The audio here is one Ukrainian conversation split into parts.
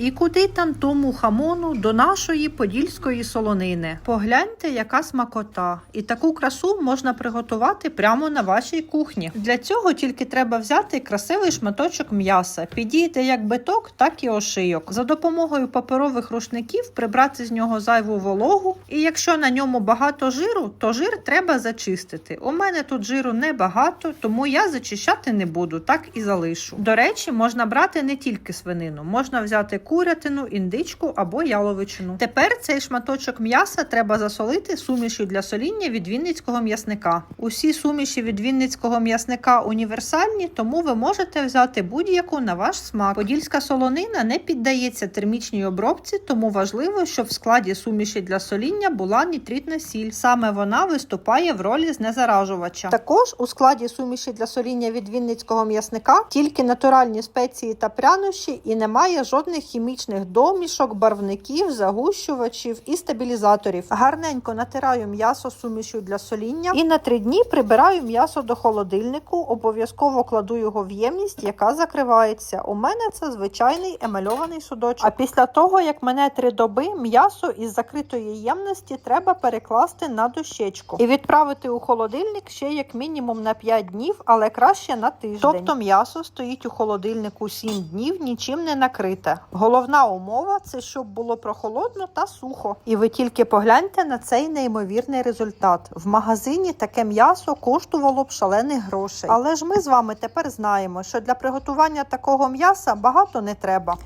І куди там тому хамону до нашої подільської солонини? Погляньте, яка смакота. І таку красу можна приготувати прямо на вашій кухні. Для цього тільки треба взяти красивий шматочок м'яса, підійде як биток, так і ошийок. За допомогою паперових рушників прибрати з нього зайву вологу. І якщо на ньому багато жиру, то жир треба зачистити. У мене тут жиру небагато, тому я зачищати не буду, так і залишу. До речі, можна брати не тільки свинину, можна взяти курятину, індичку або яловичину. Тепер цей шматочок м'яса треба засолити сумішю для соління від вінницького м'ясника. Усі суміші від вінницького м'ясника універсальні, тому ви можете взяти будь-яку на ваш смак. Подільська солонина не піддається термічній обробці, тому важливо, щоб в складі суміші для соління була нітритна сіль. Саме вона виступає в ролі знезаражувача. Також у складі суміші для соління від вінницького м'ясника тільки натуральні спеції та прянощі і немає жодних хімічних домішок, барвників, загущувачів і стабілізаторів. Гарненько натираю м'ясо сумішю для соління і на три дні прибираю м'ясо до холодильнику. Обов'язково кладу його в ємність, яка закривається. У мене це звичайний емальований судочок. А після того, як мене три доби, м'ясо із закритої ємності треба перекласти на дощечку і відправити у холодильник ще як мінімум на 5 днів, але краще на тиждень. Тобто м'ясо стоїть у холодильнику 7 днів, нічим не накрите. Головна умова це щоб було прохолодно та сухо. І ви тільки погляньте на цей неймовірний результат. В магазині таке м'ясо коштувало б шалених грошей. Але ж ми з вами тепер знаємо, що для приготування такого м'яса багато не треба.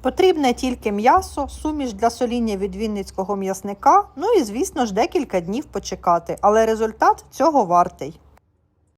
Потрібне тільки м'ясо, суміш для соління від вінницького м'ясника, ну і звісно ж декілька днів почекати. Але результат цього вартий.